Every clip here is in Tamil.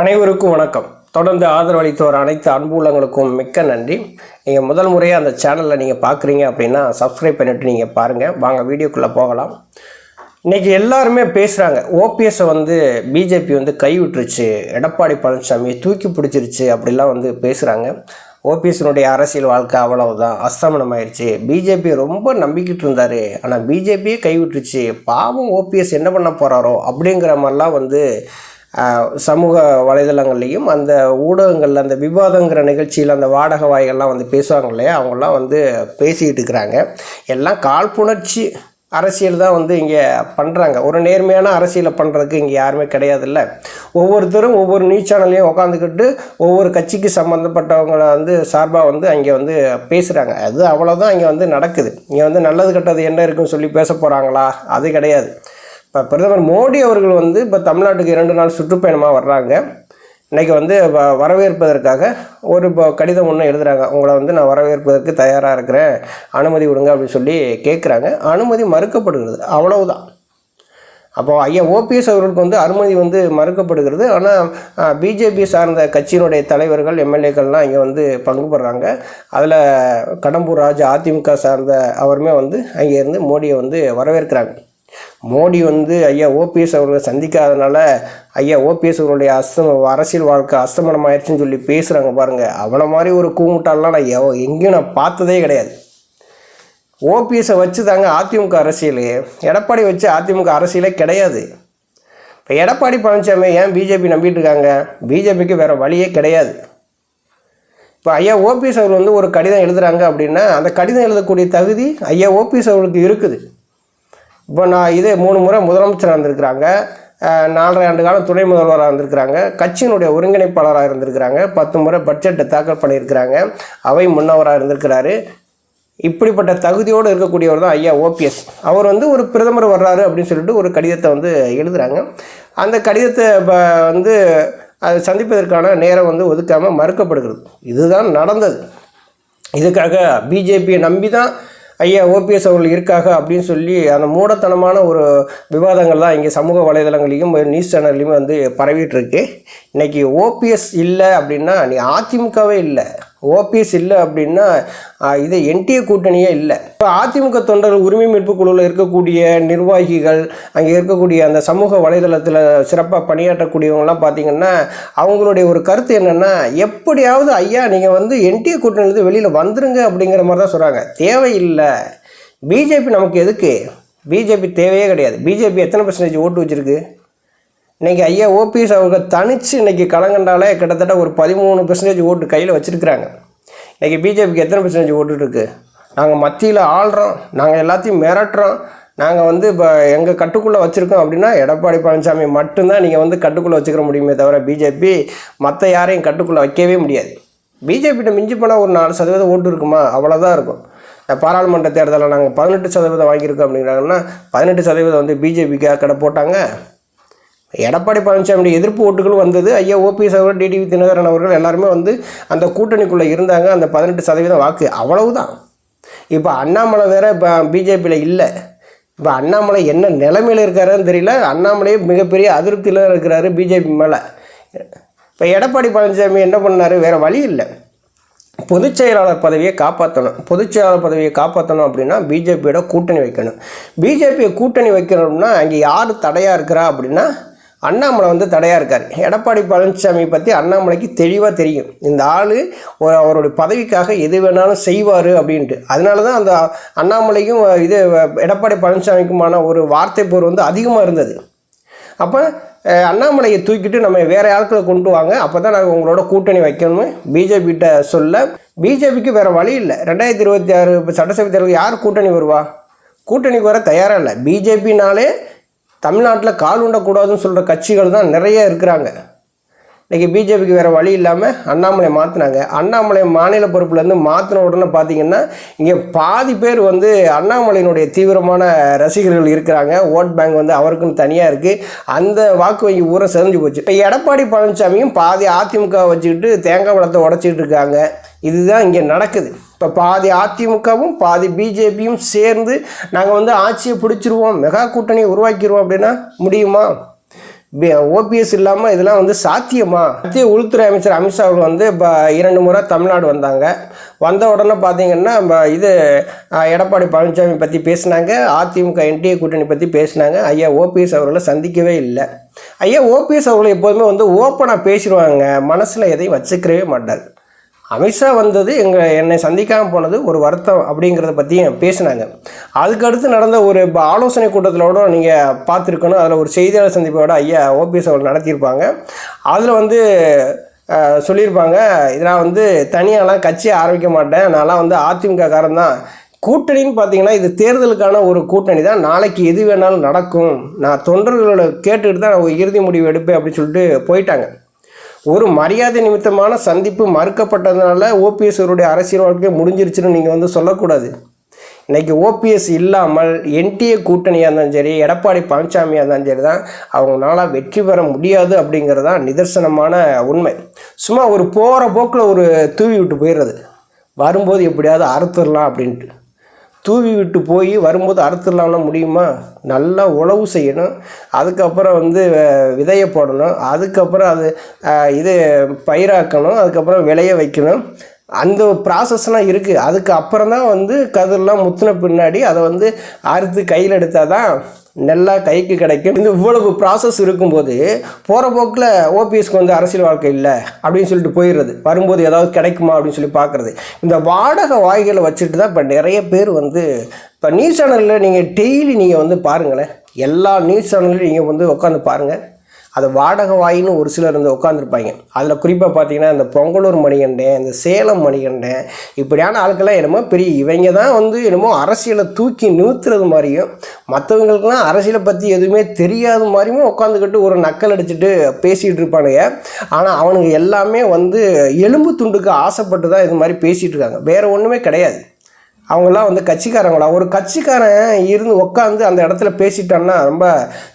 அனைவருக்கும் வணக்கம். தொடர்ந்து ஆதரவளித்தோர் அனைத்து அன்புள்ளங்களுக்கும் மிக்க நன்றி. நீங்கள் முதல் முறையாக அந்த சேனலில் நீங்கள் பார்க்குறீங்க அப்படின்னா சப்ஸ்கிரைப் பண்ணிவிட்டு நீங்கள் பாருங்கள் வாங்க வீடியோக்குள்ளே போகலாம். இன்றைக்கி எல்லாருமே பேசுகிறாங்க ஓபிஎஸ்ஸை வந்து பிஜேபி வந்து கைவிட்டுருச்சு. எடப்பாடி பழனிசாமியை தூக்கி பிடிச்சிருச்சு அப்படிலாம் வந்து பேசுகிறாங்க ஓபிஎஸ்னுடைய அரசியல் வாழ்க்கை அவ்வளவுதான். அஸ்தமனம் ஆயிடுச்சு பிஜேபி ரொம்ப நம்பிக்கிட்டு இருந்தார். ஆனால் பிஜேபியே கைவிட்டுருச்சு. பாவம் ஓபிஎஸ் என்ன பண்ண போகிறாரோ அப்படிங்கிற மாதிரிலாம் வந்து சமூக வலைதளங்கள்லையும் அந்த ஊடகங்களில் அந்த விவாதங்கிற நிகழ்ச்சியில் அந்த வாடக வாய்கள்லாம் வந்து பேசுவாங்க இல்லையா? அவங்களாம் வந்து பேசிக்கிட்டு இருக்கிறாங்க. எல்லாம் காழ்ப்புணர்ச்சி அரசியல் தான் வந்து இங்கே பண்ணுறாங்க ஒரு நேர்மையான அரசியலை பண்ணுறதுக்கு இங்கே யாருமே கிடையாதுல்ல. ஒவ்வொருத்தரும் ஒவ்வொரு நியூஸ் சேனல்லையும் உட்காந்துக்கிட்டு ஒவ்வொரு கட்சிக்கு சம்மந்தப்பட்டவங்கள வந்து சார்பாக வந்து அங்கே வந்து பேசுகிறாங்க அது அவ்வளோதான் இங்கே வந்து நடக்குது. இங்கே வந்து நல்லது கெட்டது என்ன இருக்குன்னு சொல்லி பேச போகிறாங்களா அது கிடையாது. இப்போ பிரதமர் மோடி அவர்கள் வந்து இப்போ தமிழ்நாட்டுக்கு இரண்டு நாள் சுற்றுப்பயணமாக வர்றாங்க. இன்றைக்கி வந்து வ- வரவேற்பதற்காக ஒரு இப்போ கடிதம் ஒன்று எழுதுகிறாங்க உங்களை வந்து நான் வரவேற்பதற்கு தயாராக இருக்கிறேன். அனுமதி விடுங்க அப்படின்னு சொல்லி கேட்குறாங்க அனுமதி மறுக்கப்படுகிறது. அவ்வளவுதான். அப்போ ஐயா ஓபிஎஸ் அவர்களுக்கு வந்து அனுமதி வந்து மறுக்கப்படுகிறது. ஆனால் பிஜேபி சார்ந்த கட்சியினுடைய தலைவர்கள் எம்எல்ஏக்கள்லாம் இங்கே வந்து பங்கு பெறாங்க. அதில் கடம்பூர் ராஜா அதிமுக சார்ந்த அவருமே வந்து அங்கே இருந்து மோடியை வந்து வரவேற்கிறாங்க. மோடி வந்து ஐயா ஓபிஎஸ் அவர்களை சந்திக்காதனால ஐயா ஓபிஎஸ் அவருடைய அஸ்தம அரசியல் வாழ்க்கை அஸ்தமனம் ஆயிடுச்சுன்னு சொல்லி பேசுகிறாங்க பாருங்கள் அவனை மாதிரி ஒரு கூமுட்டாலாம் நான் எவ- எங்கேயும் நான் பார்த்ததே கிடையாது. ஓபிஎஸை வச்சு தாங்க அதிமுக அரசியல். எடப்பாடி வச்சு அதிமுக அரசியலே கிடையாது. இப்போ எடப்பாடி பழனிசாமி ஏன் பிஜேபி நம்பிட்டு இருக்காங்க பிஜேபிக்கு வேறு வழியே கிடையாது. இப்போ ஐயா ஓபிஎஸ் அவர் வந்து ஒரு கடிதம் எழுதுகிறாங்க அப்படின்னா அந்த கடிதம் எழுதக்கூடிய தகுதி ஐயா ஓபிஎஸ் அவர்களுக்கு இருக்குது. இப்போ நான் இதே மூணு முறை முதலமைச்சராக இருந்திருக்கிறாங்க. நாலரை ஆண்டு காலம் துணை முதல்வராக இருந்திருக்கிறாங்க. கட்சியினுடைய ஒருங்கிணைப்பாளராக இருந்திருக்கிறாங்க. பத்து முறை பட்ஜெட்டை தாக்கல் பண்ணியிருக்கிறாங்க. அவை முன்னவராக இருந்திருக்கிறாரு. இப்படிப்பட்ட தகுதியோடு இருக்கக்கூடியவர் தான் ஐயா ஓபிஎஸ் அவர் வந்து ஒரு பிரதமர் வர்றாரு அப்படின்னு சொல்லிட்டு ஒரு கடிதத்தை வந்து எழுதுகிறாங்க அந்த கடிதத்தை இப்போ வந்து அதை சந்திப்பதற்கான நேரம் வந்து ஒதுக்காமல் மறுக்கப்படுகிறது. இதுதான் நடந்தது. இதுக்காக பிஜேபியை நம்பி தான் ஐயா ஓபிஎஸ் அவர்கள் இருக்காக அப்படின்னு சொல்லி அந்த மூடத்தனமான ஒரு விவாதங்கள் தான் இங்கே சமூக வலைதளங்களையும் நியூஸ் சேனல்லையும் வந்து பரவிட்டு இருக்கு. இன்னைக்கு ஓபிஎஸ் இல்லை அப்படின்னா நீ அதிமுகவே இல்லை. ஓபிஎஸ் இல்லை அப்படின்னா இது என்டிஏ கூட்டணியே இல்லை. இப்போ அதிமுக தொண்டர்கள் உரிமை மீட்பு குழுவில் இருக்கக்கூடிய நிர்வாகிகள் அங்கே இருக்கக்கூடிய அந்த சமூக வலைதளத்தில் சிறப்பாக பணியாற்றக்கூடியவங்கலாம் பார்த்தீங்கன்னா அவங்களுடைய ஒரு கருத்து என்னென்னா எப்படியாவது ஐயா நீங்கள் வந்து என்டிஏ கூட்டணியிலேருந்து வெளியில் வந்துருங்க அப்படிங்கிற மாதிரி தான் சொல்கிறாங்க தேவையில்லை. பிஜேபி நமக்கு எதுக்கு? பிஜேபி தேவையே கிடையாது. பிஜேபி எத்தனை பர்சன்டேஜ் ஓட்டு வச்சிருக்கு? இன்றைக்கி ஐயா ஓபிஎஸ் அவங்க தனிச்சு இன்னைக்கு களங்கண்டாலே கிட்டத்தட்ட ஒரு பதிமூணு பெர்சன்டேஜ் ஓட்டு கையில் வச்சுருக்கிறாங்க. இன்றைக்கி பிஜேபிக்கு எத்தனை பெர்சன்டேஜ் ஓட்டுருக்கு நாங்கள் மத்தியில் ஆள்றோம் நாங்கள் எல்லாத்தையும் மிரட்டுறோம். நாங்கள் வந்து இப்போ எங்கள் கட்டுக்குள்ளே வச்சுருக்கோம் அப்படின்னா எடப்பாடி பழனிசாமி மட்டும்தான் நீங்கள் வந்து கட்டுக்குள்ளே வச்சுக்கிற முடியுமே தவிர பிஜேபி மற்ற யாரையும் கட்டுக்குள்ளே வைக்கவே முடியாது. பிஜேபிகிட்ட மிஞ்சி போனால் ஒரு நாலு சதவீதம் ஓட்டு இருக்குமா? அவ்வளோதான் இருக்கும். இந்த பாராளுமன்ற தேர்தலில் நாங்கள் பதினெட்டு சதவீதம் வாங்கியிருக்கோம் அப்படிங்கிறாங்கன்னா பதினெட்டு சதவீதம் வந்து பிஜேபிக்கு கடை போட்டாங்க. எடப்பாடி பழனிசாமியுடைய எதிர்ப்பு ஓட்டுகளும் வந்தது. ஐயா ஓபிஎஸ் அவர்கள் டிடிவி தினகரன் அவர்கள் எல்லாருமே வந்து அந்த கூட்டணிக்குள்ளே இருந்தாங்க. அந்த பதினெட்டு சதவீதம் வாக்கு அவ்வளவுதான். இப்போ அண்ணாமலை வேற இப்போ பிஜேபியில் இல்லை. இப்போ அண்ணாமலை என்ன நிலைமையில் இருக்காருன்னு தெரியல. அண்ணாமலையே மிகப்பெரிய அதிருப்தியில் இருக்கிறாரு பிஜேபி மேலே. இப்போ எடப்பாடி பழனிசாமி என்ன பண்ணாரு? வேறு வழி இல்லை. பொதுச் செயலாளர் பதவியை காப்பாற்றணும் பொதுச் செயலாளர் பதவியை காப்பாற்றணும் அப்படின்னா பிஜேபியோட கூட்டணி வைக்கணும். பிஜேபியை கூட்டணி வைக்கணும்னா அங்கே யார் தடையாக இருக்கிறா அப்படின்னா அண்ணாமலை வந்து தடையாக இருக்கார். எடப்பாடி பழனிசாமி பற்றி அண்ணாமலைக்கு தெளிவாக தெரியும். இந்த ஆள் ஒரு அவருடைய பதவிக்காக எது வேணாலும் செய்வார் அப்படின்ட்டு. அதனால தான் அந்த அண்ணாமலைக்கும் இது எடப்பாடி பழனிசாமிக்குமான ஒரு வார்த்தை போர் வந்து அதிகமாக இருந்தது. அப்போ அண்ணாமலையை தூக்கிட்டு நம்ம வேற ஆட்களை கொண்டு வாங்க. அப்போ தான் நாங்கள் உங்களோட கூட்டணி வைக்கணும்னு பிஜேபிகிட்ட சொல்ல பிஜேபிக்கு வேறு வழி இல்லை. ரெண்டாயிரத்தி இருபத்தி ஆறு இப்போ சட்டசபை தேர்தல் யார் கூட்டணி வருவா? கூட்டணிக்கு வர தயாராக இல்லை. பிஜேபினாலே தமிழ்நாட்டில் கால் உண்டக்கூடாதுன்னு சொல்கிற கட்சிகள் தான் நிறைய இருக்கிறாங்க. இன்றைக்கி பிஜேபிக்கு வேறு வழி இல்லாமல் அண்ணாமலை மாற்றினாங்க அண்ணாமலை மாநில பொறுப்புலேருந்து மாற்றின உடனே பார்த்தீங்கன்னா இங்கே பாதி பேர் வந்து அண்ணாமலையினுடைய தீவிரமான ரசிகர்கள் இருக்கிறாங்க. ஓட் பேங்க் வந்து அவருக்குன்னு தனியாக இருக்குது அந்த வாக்கு வங்கி ஊரை செதஞ்சு போச்சு. இப்போ எடப்பாடி பழனிசாமியும் பாதி அதிமுக வச்சுக்கிட்டு தேங்காய் பழத்தை உடச்சிக்கிட்டு இருக்காங்க. இதுதான் இங்கே நடக்குது. இப்போ பாதி அதிமுகவும் பாதி பிஜேபியும் சேர்ந்து நாங்கள் வந்து ஆட்சியை பிடிச்சிருவோம் மெகா கூட்டணியை உருவாக்கிடுவோம் அப்படின்னா முடியுமா? ஓபிஎஸ் இல்லாமல் இதெல்லாம் வந்து சாத்தியமா? மத்திய உள்துறை அமைச்சர் அமித்ஷா அவர்கள் வந்து இப்போ இரண்டு முறை தமிழ்நாடு வந்தாங்க. வந்த உடனே பார்த்தீங்கன்னா நம்ம இது எடப்பாடி பழனிசாமி பற்றி பேசினாங்க அதிமுக என்டிஏ கூட்டணி பற்றி பேசினாங்க. ஐயா ஓபிஎஸ் அவர்களை சந்திக்கவே இல்லை. ஐயா ஓபிஎஸ் அவர்கள் எப்போதுமே வந்து ஓப்பனாக பேசிடுவாங்க. மனசில் எதையும் வச்சுக்கிறவே மாட்டார். அமித்ஷா வந்தது எங்கள் என்னை சந்திக்காமல் போனது ஒரு வருத்தம் அப்படிங்கிறத பற்றியும் பேசினாங்க. அதுக்கடுத்து நடந்த ஒரு ஆலோசனை கூட்டத்திலோட நீங்கள் பார்த்துருக்கணும். அதில் ஒரு செய்தியாளர் சந்திப்போட ஐயா ஓபிஎஸ் அவர்கள் நடத்தியிருப்பாங்க. அதில் வந்து சொல்லியிருப்பாங்க இதெல்லாம் வந்து தனியாலாம் கட்சி ஆரம்பிக்க மாட்டேன். நான்லாம் வந்து அதிமுக காரன் தான். கூட்டணின்னு பார்த்தீங்கன்னா இது தேர்தலுக்கான ஒரு கூட்டணி தான். நாளைக்கு எது வேணாலும் நடக்கும். நான் தொண்டர்களோட கேட்டுக்கிட்டு தான் நான் இறுதி முடிவு எடுப்பேன் அப்படின்னு சொல்லிட்டு போயிட்டாங்க. ஒரு மரியாதை நிமித்தமான சந்திப்பு மறுக்கப்பட்டதுனால ஓபிஎஸ் அவருடைய அரசியல் வாழ்க்கை முடிஞ்சிருச்சுன்னு நீங்கள் வந்து சொல்லக்கூடாது. இன்றைக்கி ஓபிஎஸ் இல்லாமல் என்டிஏ கூட்டணியாக இருந்தாலும் சரி எடப்பாடி பழனிசாமியாக இருந்தாலும் சரி தான் அவங்களால வெற்றி பெற முடியாது அப்படிங்கிறது தான் நிதர்சனமான உண்மை. சும்மா ஒரு போகிற போக்கில் ஒரு தூவி விட்டு போயிடுறது. வரும்போது எப்படியாவது அறுத்துடலாம் அப்படின்ட்டு. தூவி விட்டு போய் வரும்போது அறுத்துடலாம்னா முடியுமா? நல்லா உழவு செய்யணும். அதுக்கப்புறம் வந்து விதையை போடணும். அதுக்கப்புறம் அது இது பயிராக்கணும். அதுக்கப்புறம் விளைய வைக்கணும். அந்த ப்ராசஸ்லாம் இருக்குது அதுக்கு அப்புறம் தான் வந்து கதிரெலாம் முத்தின பின்னாடி அதை வந்து அறுத்து கையில் எடுத்தால் தான் நல்லா கைக்கு கிடைக்கும். இந்த இவ்வளவு ப்ராசஸ் இருக்கும்போது போகிற போக்கில் ஓபிஎஸ்க்கு வந்து அரசியல் வாழ்க்கை இல்லை அப்படின்னு சொல்லிட்டு போயிடுறது. வரும்போது ஏதாவது கிடைக்குமா அப்படின்னு சொல்லி பார்க்குறது. இந்த வாடகை வாய்களை வச்சுட்டு தான் இப்போ நிறைய பேர் வந்து இப்போ நியூஸ் சேனலில் நீங்கள் டெய்லி நீங்கள் வந்து பாருங்களேன். எல்லா நியூஸ் சேனல்லையும் நீங்கள் வந்து உட்காந்து பாருங்கள் அது வாடகை வாயின்னு ஒரு சிலர் வந்து உட்காந்துருப்பாங்க அதில் குறிப்பாக பார்த்தீங்கன்னா இந்த பொங்கலூர் மணிகண்டன் இந்த சேலம் மணிகண்டன் இப்படியான ஆட்கள்லாம் என்னமோ பெரிய இவங்க தான் வந்து என்னமோ அரசியலை தூக்கி நிறுத்துறது மாதிரியும் மற்றவங்களுக்குலாம் அரசியலை பற்றி எதுவுமே தெரியாத மாதிரியும் உட்காந்துக்கிட்டு ஒரு நக்கல் அடிச்சுட்டு பேசிகிட்டு இருப்பானுங்க. ஆனால் அவனுங்க எல்லாமே வந்து எலும்பு துண்டுக்கு ஆசைப்பட்டு தான் இது மாதிரி பேசிகிட்டு இருக்காங்க. வேறு ஒன்றுமே கிடையாது. அவங்கெல்லாம் வந்து கட்சிக்காரங்களா? ஒரு கட்சிக்காரன் இருந்து உட்காந்து அந்த இடத்துல பேசிட்டான்னா ரொம்ப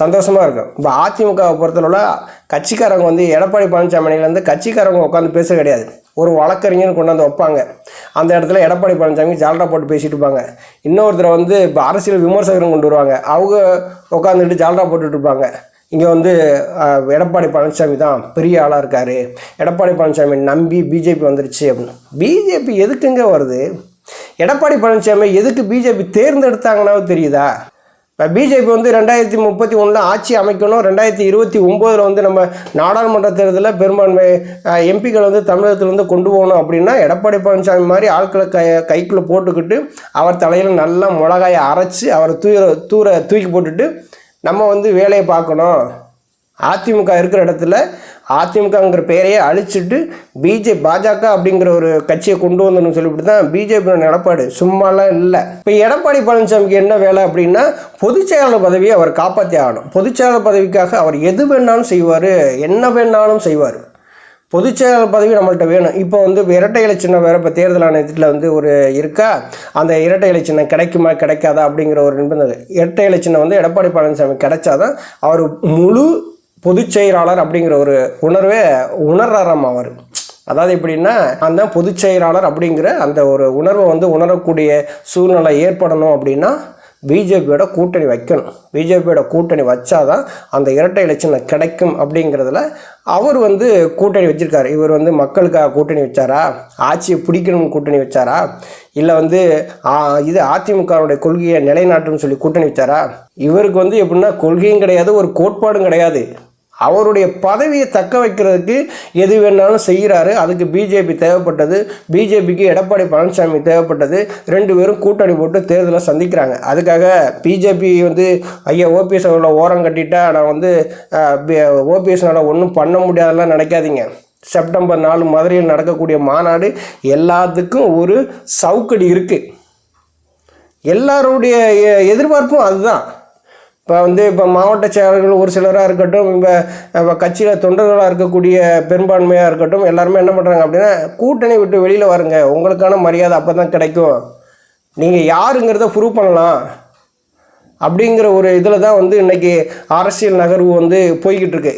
சந்தோஷமாக இருக்கும். இப்போ அதிமுகவை பொறுத்தளவில் கட்சிக்காரங்க வந்து எடப்பாடி பழனிசாமிலேருந்து கட்சிக்காரங்க உட்காந்து பேச கிடையாது. ஒரு வழக்கறிஞர் கொண்டாந்து வைப்பாங்க. அந்த இடத்துல எடப்பாடி பழனிசாமி ஜால்ரா போட்டு பேசிட்டு இருப்பாங்க. இன்னொருத்தரை வந்து இப்போ அரசியல் விமர்சகரும் கொண்டு வருவாங்க. அவங்க உட்காந்துட்டு ஜால்ரா போட்டுட்டு இருப்பாங்க. இங்கே வந்து எடப்பாடி பழனிசாமி தான் பெரிய ஆளாக இருக்கார். எடப்பாடி பழனிசாமி நம்பி பிஜேபி வந்துருச்சு அப்படின்னு. பிஜேபி எதுக்குங்க வருது? எடப்பாடி பழனிசாமி எதுக்கு பிஜேபி தேர்ந்தெடுத்தாங்கன்னாவும் தெரியுதா? இப்போ பிஜேபி வந்து ரெண்டாயிரத்தி முப்பத்தி ஒன்றில் ஆட்சி அமைக்கணும் ரெண்டாயிரத்தி இருபத்தி ஒம்போதில் வந்து நம்ம நாடாளுமன்ற தேர்தலில் பெரும்பான்மை எம்பிக்கள் வந்து தமிழகத்தில் இருந்து கொண்டு போகணும் அப்படின்னா எடப்பாடி பழனிசாமி மாதிரி ஆட்களை கை கைக்குள்ளே போட்டுக்கிட்டு அவர் தலையில் நல்லா மிளகாயை அரைச்சி அவரை தூர தூர தூக்கி போட்டுட்டு நம்ம வந்து வேலையை பார்க்கணும். அதிமுக இருக்கிற இடத்துல அதிமுகங்கிற பெயரையே அழிச்சிட்டு பிஜே பாஜக அப்படிங்கிற ஒரு கட்சியை கொண்டு வந்தணும்னு சொல்லிவிட்டு தான் பிஜேபியோட நடப்பாடு சும்மாலாம் இல்லை. இப்போ எடப்பாடி பழனிசாமிக்கு என்ன வேலை அப்படின்னா பொதுச் செயலாளர் பதவியை அவர் காப்பாற்றி ஆகணும். பொதுச் செயலாளர் பதவிக்காக அவர் எது வேணாலும் செய்வார் என்ன வேணாலும் செய்வார். பொதுச் செயலாளர் பதவி நம்மள்கிட்ட வேணும். இப்போ வந்து இரட்டை இலை சின்னம் வேறு இப்போ தேர்தல் ஆணையத்தில் வந்து ஒரு இருக்கா? அந்த இரட்டை இலை சின்னம் கிடைக்குமா கிடைக்காதா அப்படிங்கிற ஒரு நிபந்தனை. இரட்டை இலை சின்னம் வந்து எடப்பாடி பழனிசாமி கிடைச்சாதான் அவர் முழு பொதுச் செயலாளர் அப்படிங்கிற ஒரு உணர்வே உணர்றாராம் அவர். அதாவது எப்படின்னா அந்த பொதுச் செயலாளர் அப்படிங்கிற அந்த ஒரு உணர்வை வந்து உணரக்கூடிய சூழ்நிலை ஏற்படணும் அப்படின்னா பிஜேபியோட கூட்டணி வைக்கணும். பிஜேபியோட கூட்டணி வச்சாதான் அந்த இரட்டை இலட்சணம் கிடைக்கும் அப்படிங்கிறதுல அவர் வந்து கூட்டணி வச்சுருக்காரு. இவர் வந்து மக்களுக்காக கூட்டணி வச்சாரா? ஆட்சியை பிடிக்கணும்னு கூட்டணி வச்சாரா? இல்லை வந்து இது அதிமுகவுடைய கொள்கையை நிலைநாட்டுன்னு சொல்லி கூட்டணி வச்சாரா? இவருக்கு வந்து எப்படின்னா கொள்கையும் கிடையாது ஒரு கோட்பாடும் கிடையாது. அவருடைய பதவியை தக்க வைக்கிறதுக்கு எது வேணாலும் செய்கிறாரு. அதுக்கு பிஜேபி தேவைப்பட்டது. பிஜேபிக்கு எடப்பாடி பழனிசாமி தேவைப்பட்டது. ரெண்டு பேரும் கூட்டணி போட்டு தேர்தலை சந்திக்கிறாங்க. அதுக்காக பிஜேபி வந்து ஐயா ஓபிஎஸ் அவர்களை ஓரம் கட்டிட்டா நான் வந்து ஓபிஎஸ்னால் ஒன்றும் பண்ண முடியாதெல்லாம் நினைக்காதீங்க. செப்டம்பர் நாலு மதுரையில் நடக்கக்கூடிய மாநாடு எல்லாத்துக்கும் ஒரு சவுக்கடி இருக்குது எல்லாருடைய எதிர்பார்ப்பும் அதுதான். இப்போ வந்து இப்போ மாவட்ட செயலாளர்கள் ஒரு சிலராக இருக்கட்டும் இப்போ கட்சியில் தொண்டர்களாக இருக்கக்கூடிய பெரும்பான்மையாக இருக்கட்டும் எல்லாருமே என்ன பண்ணுறாங்க அப்படின்னா கூட்டணி விட்டு வெளியில் வாருங்க. உங்களுக்கான மரியாதை அப்போ தான் கிடைக்கும். நீங்கள் யாருங்கிறத ப்ரூவ் பண்ணலாம். அப்படிங்கிற ஒரு இதில் தான் வந்து இன்றைக்கி அரசியல் நகர்வு வந்து போய்கிட்டு இருக்கு.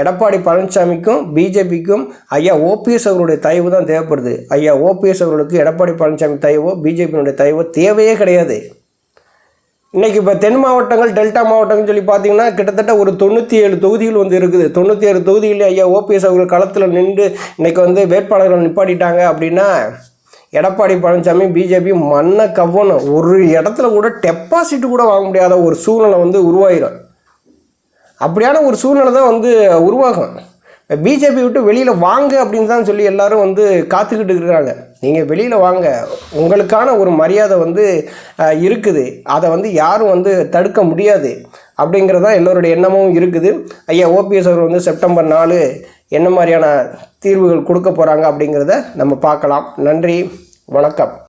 எடப்பாடி பழனிசாமிக்கும் பிஜேபிக்கும் ஐயா ஓபிஎஸ் அவருடைய தயவு தான் தேவைப்படுது. ஐயா ஓபிஎஸ் அவர்களுக்கு எடப்பாடி பழனிசாமி தயவோ பிஜேபியினுடைய தயவோ தேவையே கிடையாது. இன்றைக்கி இப்போ தென் மாவட்டங்கள் டெல்டா மாவட்டங்கள் சொல்லி பார்த்தீங்கன்னா கிட்டத்தட்ட ஒரு தொண்ணூற்றி ஏழு தொகுதிகள் வந்து இருக்குது. தொண்ணூற்றி ஏழு தொகுதிகளில் ஐயா ஓபிஎஸ் அவர்கள் களத்தில் நின்று இன்றைக்கி வந்து வேட்பாளர்கள் நிப்பாட்டிட்டாங்க அப்படின்னா எடப்பாடி பழனிசாமி பிஜேபி மண்ணை கவ்வணும். ஒரு இடத்துல கூட டெபாசிட் கூட வாங்க முடியாத ஒரு சூழ்நிலை வந்து உருவாயிரும். அப்படியான ஒரு சூழ்நிலை தான் வந்து உருவாகும். பிஜேபி விட்டு வெளியில் வாங்க அப்படின்னு தான் சொல்லி எல்லோரும் வந்து காத்துக்கிட்டு இருக்கிறாங்க. நீங்கள் வெளியில் வாங்க. உங்களுக்கான ஒரு மரியாதை வந்து இருக்குது. அதை வந்து யாரும் வந்து தடுக்க முடியாது. அப்படிங்கிறதான் எல்லோருடைய எண்ணமும் இருக்குது. ஐயா ஓபிஎஸ் அவர் வந்து செப்டம்பர் நாலு என்ன மாதிரியான தீர்வுகள் கொடுக்க போகிறாங்க அப்படிங்கிறத நம்ம பார்க்கலாம். நன்றி. வணக்கம்.